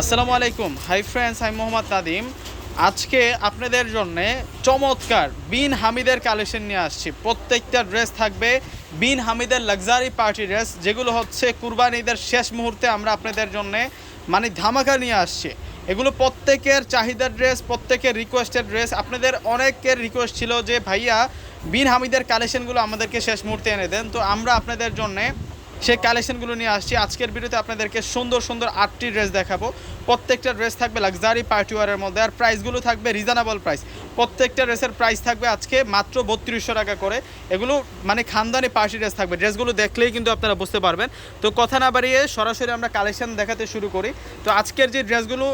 আসসালামু আলাইকুম। Hi friends আমি মোহাম্মদ নাদিম আজকে আপনাদের জন্য চমৎকার বিন হামিদের কালেকশন নিয়ে আসছি। প্রত্যেকটা ড্রেস থাকবে বিন হামিদের লাক্সারি পার্টি ড্রেস যেগুলো হচ্ছে কুরবানি ঈদের শেষ মুহূর্তে আমরা আপনাদের জন্য মানে ধামাকা নিয়ে আসছি। এগুলো প্রত্যেকের চাহিদার ড্রেস প্রত্যেকের রিকোয়েস্টেড ড্রেস আপনাদের অনেকের রিকোয়েস্ট ছিল যে, ভাইয়া, বিন হামিদের কালেকশনগুলো আমাদেরকে শেষ মুহূর্তে এনে দেন। তো আমরা আপনাদের জন্যে সেই কালেকশনগুলো নিয়ে আসছি। আজকের ভিডিওতে আপনাদেরকে সুন্দর সুন্দর আটটি ড্রেস দেখাবো। প্রত্যেকটা ড্রেস থাকবে লাক্সারি পার্টিওয়ারের মধ্যে আর প্রাইসগুলো থাকবে রিজনেবল প্রাইস। প্রত্যেকটা ড্রেসের প্রাইস থাকবে আজকে মাত্র বত্রিশশো টাকা করে। এগুলো মানে খানদানি পার্টি ড্রেস থাকবে। ড্রেসগুলো দেখলেই কিন্তু আপনারা বুঝতে পারবেন। তো কথা না বাড়িয়ে সরাসরি আমরা কালেকশন দেখাতে শুরু করি। তো আজকের যে ড্রেসগুলো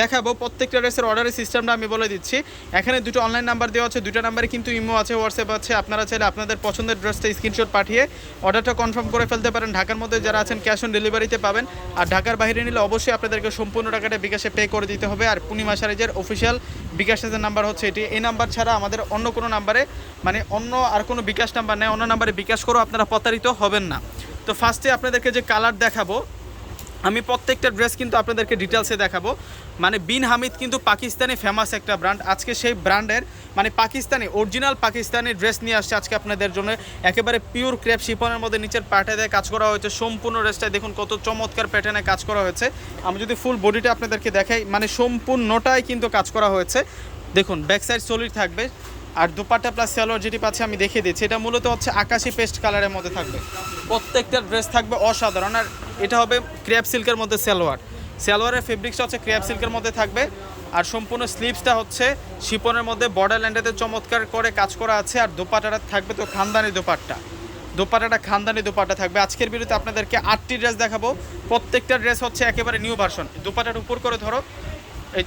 দেখাবো প্রত্যেকটা ড্রেসের অর্ডারের সিস্টেমটা আমি বলে দিচ্ছি। এখানে দুটো অনলাইন নাম্বার দেওয়া আছে, দুটো নাম্বারে কিন্তু ইমো আছে হোয়াটসঅ্যাপ আছে। আপনারা চাইলে আপনাদের পছন্দের ড্রেসটা স্ক্রিনশট পাঠিয়ে অর্ডারটা কনফার্ম করে ফেলতে পারেন। ঢাকার মধ্যে যারা আছেন ক্যাশ অন ডেলিভারিতে পাবেন। আর ঢাকার বাইরে নিলে অবশ্যই আপনাদেরকে সম্পূর্ণ টাকাটা বিকাশে পে করে দিতে হবে। আর পূর্ণিমা সারিজের অফিসিয়াল বিকাশের নাম্বার হচ্ছে এটি। এই নাম্বার ছাড়া আমাদের অন্য কোনো নাম্বারে মানে অন্য আর কোনো বিকাশ নাম্বার নেই। অন্য নাম্বারে বিকাশ করেও আপনারা প্রতারিত হবেন না। তো ফার্স্টে আপনাদেরকে যে কালার দেখাবো আমি প্রত্যেকটা ড্রেস কিন্তু আপনাদেরকে ডিটেলসে দেখাবো। মানে বিন হামিদ কিন্তু পাকিস্তানি ফেমাস একটা ব্র্যান্ড আজকে সেই ব্র্যান্ডের মানে পাকিস্তানি অরিজিনাল পাকিস্তানি ড্রেস নিয়ে আসছে আজকে আপনাদের জন্য। একেবারে পিওর ক্রেপ শিপনের মধ্যে নিচের পাটে দিয়ে কাজ করা হয়েছে। সম্পূর্ণ ড্রেসটায় দেখুন কত চমৎকার প্যাটার্নে কাজ করা হয়েছে। আমি যদি ফুল বডিটা আপনাদেরকে দেখাই মানে সম্পূর্ণটাই কিন্তু কাজ করা হয়েছে। দেখুন ব্যাক সাইড সলিড থাকবে। আর দুপাট্টা প্লাস সালোয়ার যেটি পাচ্ছে আমি দেখিয়ে দিচ্ছি। এটা মূলত হচ্ছে আকাশি পেস্ট কালারের মধ্যে থাকবে। প্রত্যেকটা ড্রেস থাকবে অসাধারণ। আর এটা হবে ক্র্যাপ সিল্কের মধ্যে সালোয়ার। সালোয়ারের ফেব্রিক্সটা হচ্ছে ক্র্যাপ সিল্কের মধ্যে থাকবে। আর সম্পূর্ণ স্লিপসটা হচ্ছে শিপনের মধ্যে বর্ডার ল্যান্ডেতে চমৎকার করে কাজ করা আছে। আর দোপাটাটা থাকবে তো খানদানি দোপাট্টা। দোপাটাটা খানদানি দোপাটা থাকবে। আজকের বিরুদ্ধে আপনাদেরকে আটটি ড্রেস দেখাবো। প্রত্যেকটা ড্রেস হচ্ছে একেবারে নিউ ভার্সন দোপাটার উপর করে ধরো। এই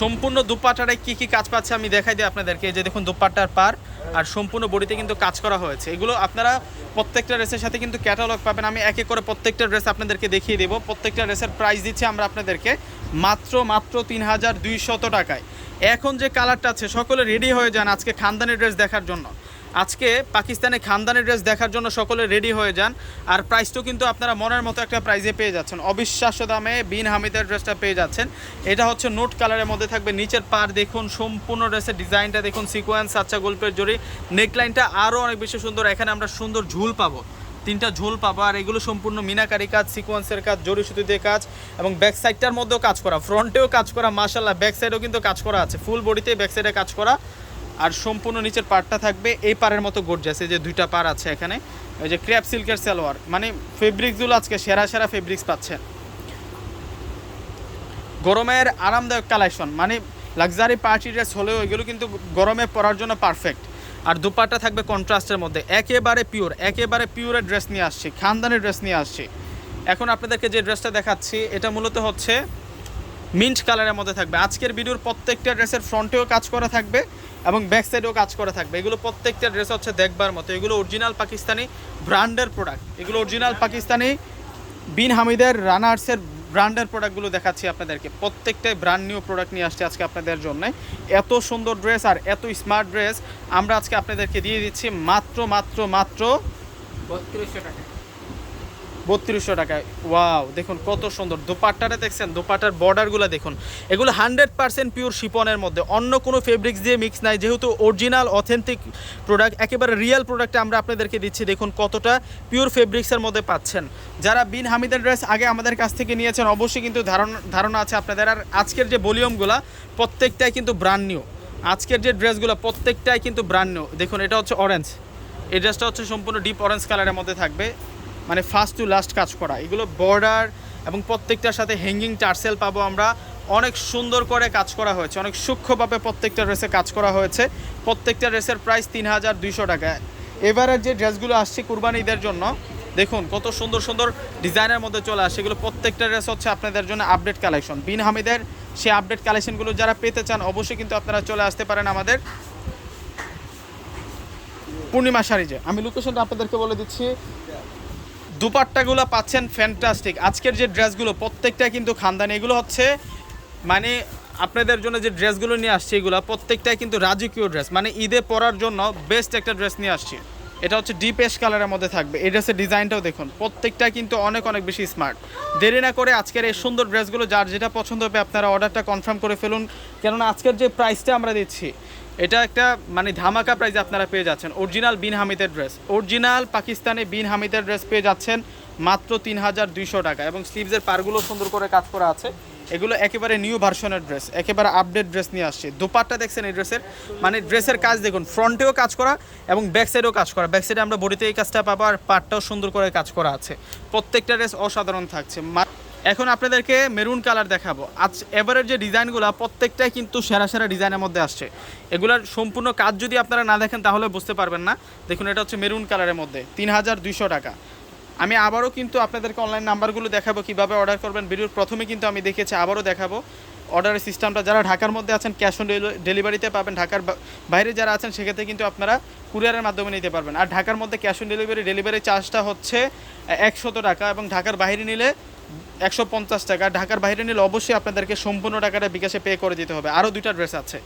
সম্পূর্ণ দুপাটাটায় কী কী কাজ পাচ্ছে আমি দেখাই দিই আপনাদেরকে। যে দেখুন দুপাট্টার পার আর সম্পূর্ণ বডিতে কিন্তু কাজ করা হয়েছে। এগুলো আপনারা প্রত্যেকটা রেসের সাথে কিন্তু ক্যাটালগ পাবেন। আমি একে করে প্রত্যেকটা ড্রেস আপনাদেরকে দেখিয়ে দেবো। প্রত্যেকটা রেসের প্রাইস দিচ্ছি আমরা আপনাদেরকে মাত্র মাত্র তিন হাজার দুইশত টাকায়। এখন যে কালারটা আছে, সকলে রেডি হয়ে যান আজকে খানদানি ড্রেস দেখার জন্য। আজকে পাকিস্তানে খানদানি ড্রেস দেখার জন্য সকলে রেডি হয়ে যান। আর প্রাইসটাও কিন্তু আপনারা মনের মতো একটা প্রাইজে পেয়ে যাচ্ছেন। অবিশ্বাস্য দামে বিন হামিদের ড্রেসটা পেয়ে যাচ্ছেন। এটা হচ্ছে নোট কালারের মধ্যে থাকবে। নিচের পার দেখুন, সম্পূর্ণ ড্রেসের ডিজাইনটা দেখুন সিকোয়েন্স আচ্ছা গল্পের জড়ি নেকলাইনটা আরও অনেক বেশি সুন্দর। এখানে আমরা সুন্দর ঝুল পাবো। তিনটা ঝোল পাবো। আর এগুলো সম্পূর্ণ মিনাকারি কাজ সিকোয়েন্সের কাজ, জরি সুতি দিয়ে কাজ এবং ব্যাক সাইডটার মধ্যেও কাজ করা। ফ্রন্টেও কাজ করা মাশাল্লাহ ব্যাক সাইডেও কিন্তু কাজ করা আছে। ফুল বডিতে ব্যাক সাইডে কাজ করা। আর সম্পূর্ণ নিচের পার্টটা থাকবে এই পারের মতো গর্জাস এই যে দুইটা পার আছে এখানে ওই যে ক্র্যাপ সিল্কের সালোয়ার মানে ফেব্রিক্সগুলো আজকে সেরা সেরা ফেব্রিক্স পাচ্ছেন। গরমের আরামদায়ক কালেকশন মানে লাক্সারি পার্টি ড্রেস হলেও এগুলো কিন্তু গরমে পরার জন্য পারফেক্ট আর দুপাট্টা থাকবে কন্ট্রাস্টের মধ্যে, একেবারে পিওর একেবারে পিওরের ড্রেস নিয়ে আসছি, খানদানি ড্রেস নিয়ে আসছি। এখন আপনাদেরকে যে ড্রেসটা দেখাচ্ছি, এটা মূলত হচ্ছে মিন্ট কালারের মধ্যে থাকবে। আজকের ভিডিওর প্রত্যেকটা ড্রেসের ফ্রন্টেও কাজ করা থাকবে এবং ব্যাক সাইডেও কাজ করা থাকবে। এগুলো প্রত্যেকটা ড্রেস হচ্ছে দেখবার মতো। এগুলো অরিজিনাল পাকিস্তানি ব্র্যান্ডের প্রোডাক্ট এগুলো অরিজিনাল পাকিস্তানি বিন হামিদের, রানার্সের ব্র্যান্ডের প্রোডাক্টগুলো দেখাচ্ছি আপনাদেরকে। প্রত্যেকটাই ব্র্যান্ড নিউ প্রোডাক্ট নিয়ে আসছে আজকে আপনাদের জন্য। এত সুন্দর ড্রেস আর এত স্মার্ট ড্রেস আমরা আজকে আপনাদেরকে দিয়ে দিচ্ছি মাত্র মাত্র মাত্র বত্রিশশো টাকা। বত্রিশশো টাকায়। ওয়াও, দেখুন কত সুন্দর। দোপাট্টাটা দেখছেন? দোপাট্টার বর্ডারগুলো দেখুন। এগুলো হান্ড্রেড পার্সেন্ট পিওর শিপনের মধ্যে। অন্য কোনো ফেব্রিক্স দিয়ে মিক্স নাই, যেহেতু অরিজিনাল অথেন্টিক প্রোডাক্ট একেবারে রিয়েল প্রোডাক্টে আমরা আপনাদেরকে দিচ্ছি। দেখুন কতটা পিওর ফেব্রিক্সের মধ্যে পাচ্ছেন। যারা বিন হামিদের ড্রেস আগে আমাদের কাছ থেকে নিয়েছেন, অবশ্যই কিন্তু ধারণা ধারণা আছে আপনাদের। আর আজকের যে ভলিউমগুলো প্রত্যেকটাই কিন্তু ব্র্যান্ড নিউ আজকের যে ড্রেসগুলো প্রত্যেকটাই কিন্তু ব্র্যান্ড নিউ দেখুন, এটা হচ্ছে অরেঞ্জ এই ড্রেসটা হচ্ছে সম্পূর্ণ ডিপ অরেঞ্জ কালারের মধ্যে থাকবে। মানে ফার্স্ট টু লাস্ট কাজ করা। এগুলো বর্ডার এবং প্রত্যেকটার সাথে হ্যাঙ্গিং টার্সেল পাবো আমরা। অনেক সুন্দর করে কাজ করা হয়েছে। অনেক সূক্ষ্মভাবে প্রত্যেকটা ড্রেসে কাজ করা হয়েছে। প্রত্যেকটা ড্রেসের প্রাইস তিন হাজার দুইশো টাকা। এবারের যে ড্রেসগুলো আসছে কুরবানি ঈদের জন্য, দেখুন কত সুন্দর সুন্দর ডিজাইনের মধ্যে চলে আসে। এগুলো প্রত্যেকটা ড্রেস হচ্ছে আপনাদের জন্য আপডেট কালেকশন বিন হামিদের সেই আপডেট কালেকশনগুলো যারা পেতে চান, অবশ্যই কিন্তু আপনারা চলে আসতে পারেন আমাদের পূর্ণিমা শাড়িজে আমি লোকেশনটা আপনাদেরকে বলে দিচ্ছি। দুপাট্টাগুলো পাচ্ছেন ফ্যান্টাস্টিক আজকের যে ড্রেসগুলো, প্রত্যেকটা কিন্তু খানদানি। এগুলো হচ্ছে মানে আপনাদের জন্য যে ড্রেসগুলো নিয়ে আসছি এগুলো, প্রত্যেকটাই কিন্তু রাজকীয় ড্রেস। মানে ঈদে পরার জন্য বেস্ট একটা ড্রেস নিয়ে আসছি। এটা হচ্ছে ডিপ এশ কালারের মধ্যে থাকবে। এই ড্রেসের ডিজাইনটাও দেখুন, প্রত্যেকটা কিন্তু অনেক অনেক বেশি স্মার্ট দেরি না করে আজকের এই সুন্দর ড্রেসগুলো, যার যেটা পছন্দ হবে আপনারা অর্ডারটা কনফার্ম করে ফেলুন। কেননা আজকের যে প্রাইসটা আমরা দিচ্ছি এটা একটা মানে ধামাকা প্রাইজে আপনারা পেয়ে যাচ্ছেন। অরিজিনাল বিন হামিদের ড্রেস অরিজিনাল পাকিস্তানে বিন হামিদের ড্রেস পেয়ে যাচ্ছেন মাত্র তিন হাজার দুইশো টাকা এবং স্লিভসের পারগুলো সুন্দর করে কাজ করা আছে। এগুলো একেবারে নিউ ভার্সনের ড্রেস একেবারে আপডেট ড্রেস নিয়ে আসছে। দোপাট্টা দেখছেন এই ড্রেসের মানে ড্রেসের কাজ দেখুন ফ্রন্টেও কাজ করা এবং ব্যাক সাইডেও কাজ করা। ব্যাক সাইডে আমরা বডিতে এই কাজটা পাবো আর পাটটাও সুন্দর করে কাজ করা আছে। প্রত্যেকটা ড্রেস অসাধারণ থাকছে। মা- এখন আপনাদেরকে মেরুন কালার দেখাবো। আজ এবারের যে ডিজাইনগুলো, প্রত্যেকটাই কিন্তু সেরা সেরা ডিজাইনের মধ্যে আসছে। এগুলার সম্পূর্ণ কাজ যদি আপনারা না দেখেন, তাহলে বুঝতে পারবেন না। দেখুন, এটা হচ্ছে মেরুন কালারের মধ্যে, তিন হাজার দুইশো টাকা। আমি আবারও কিন্তু আপনাদেরকে অনলাইন নাম্বারগুলো দেখাবো, কীভাবে অর্ডার করবেন। ভিডিওর প্রথমে কিন্তু আমি দেখেছি আবারও দেখাবো। অর্ডারের সিস্টেমটা যারা ঢাকার মধ্যে আছেন ক্যাশ অন ডেলিভারিতে পাবেন। ঢাকার বাইরে যারা আছেন, সেক্ষেত্রে কিন্তু আপনারা কুরিয়ারের মাধ্যমে নিতে পারবেন। আর ঢাকার মধ্যে ক্যাশ অন ডেলিভারি ডেলিভারি চার্জটা হচ্ছে একশত টাকা এবং ঢাকার বাইরে নিলে একশো পঞ্চাশ টাকা। ঢাকার বাইরে নিলে অবশ্যই আপনাদেরকে সম্পূর্ণ টাকাটা বিকাশে পে করে দিতে হবে। আরও দুইটা ড্রেস আছে।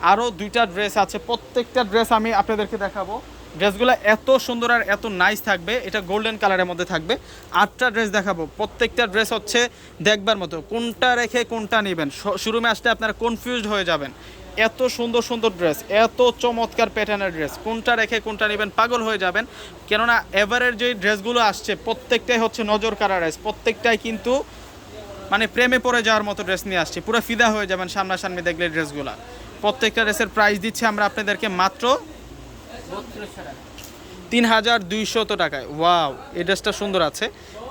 আরও দুইটা ড্রেস আছে। প্রত্যেকটা ড্রেস আমি আপনাদেরকে দেখাবো। ড্রেসগুলো এত সুন্দর আর এত নাইস থাকবে। এটা গোল্ডেন কালারের মধ্যে থাকবে। আটটা ড্রেস দেখাবো। প্রত্যেকটা ড্রেস হচ্ছে দেখবার মতো। কোনটা রেখে কোনটা নেবেন? শুরুমে আসলে আপনারা কনফিউজড হয়ে যাবেন। এত সুন্দর সুন্দর ড্রেস এত চমৎকার প্যাটার্নের ড্রেস কোনটা রেখে কোনটা নেবেন পাগল হয়ে যাবেন। কেননা এভারের যে ড্রেসগুলো আসছে, প্রত্যেকটাই হচ্ছে নজর কারা ড্রেস প্রত্যেকটাই কিন্তু মানে প্রেমে পড়ে যাওয়ার মতো ড্রেস নিয়ে আসছে। পুরো ফিদা হয়ে যাবেন সামনাসামনি দেখলে ড্রেসগুলো প্রত্যেকটা ড্রেসের প্রাইস দিচ্ছি আমরা আপনাদেরকে মাত্র তিন হাজার দুইশত টাকায়। ওয়াও এই ড্রেসটা সুন্দর আছে।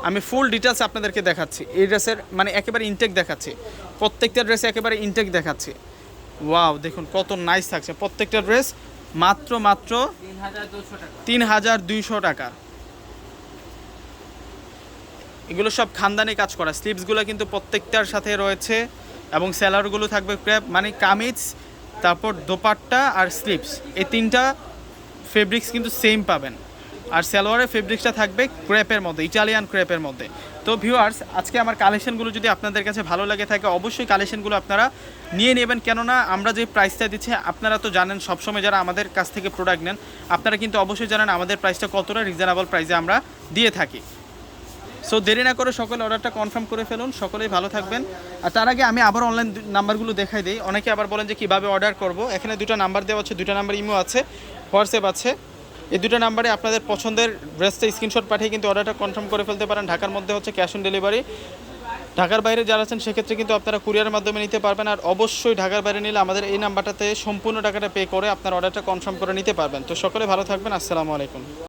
আমি ফুল ডিটেলস আপনাদেরকে দেখাচ্ছি। এই ড্রেসের মানে একেবারে ইনটেক দেখাচ্ছি। প্রত্যেকটা ড্রেসে একেবারে ইনটেক দেখাচ্ছি। ওয়াও দেখুন, কত নাইস থাকছে। প্রত্যেকটা ড্রেস মাত্র মাত্র তিন হাজার দুইশো টাকা। এগুলো সব খানদানি কাজ করা। স্লিপসগুলো কিন্তু প্রত্যেকটার সাথে রয়েছে এবং স্যালারগুলো থাকবে ক্র্যাপ মানে কামিজ, তারপর দোপাট্টা আর স্লিপস এই তিনটা ফেব্রিক্স কিন্তু সেম পাবেন। আর সালোয়ারের ফেব্রিক্সটা থাকবে ক্রেপের মধ্যে, ইটালিয়ান ক্রেপের মধ্যে। তো ভিউয়ার্স আজকে আমার কালেকশনগুলো যদি আপনাদের কাছে ভালো লাগে থাকে, অবশ্যই কালেকশনগুলো আপনারা নিয়ে নেবেন। কেননা আমরা যে প্রাইসটা দিচ্ছি, আপনারা তো জানেন, সবসময় যারা আমাদের কাছ থেকে প্রোডাক্ট নেন, আপনারা কিন্তু অবশ্যই জানেন আমাদের প্রাইসটা কতটা রিজনেবল প্রাইসে আমরা দিয়ে থাকি। সো দেরি না করে সকলে অর্ডারটা কনফার্ম করে ফেলুন। সকলেই ভালো থাকবেন। আর তার আগে আমি আবার অনলাইন নাম্বারগুলো দেখাই দিই। অনেকে আবার বলেন যে, কীভাবে অর্ডার করব? এখানে দুটো নাম্বার দেওয়া আছে, দুটো নাম্বার ইমো আছে হোয়াটসঅ্যাপ আছে। এই দুটো নাম্বারে আপনাদের পছন্দের ড্রেসটা স্ক্রিনশট পাঠিয়ে কিন্তু অর্ডারটা কনফার্ম করে ফেলতে পারেন। ঢাকার মধ্যে হচ্ছে ক্যাশ অন ডেলিভারি ঢাকার বাইরে যারা আছেন, সেক্ষেত্রে কিন্তু আপনারা কুরিয়ারের মাধ্যমে নিতে পারবেন আর অবশ্যই ঢাকার বাইরে নিলে আমাদের এই নাম্বারটাতে সম্পূর্ণ টাকাটা পে করে আপনার অর্ডারটা কনফার্ম করে নিতে পারবেন। তো সকলে ভালো থাকবেন, আসসালামু আলাইকুম।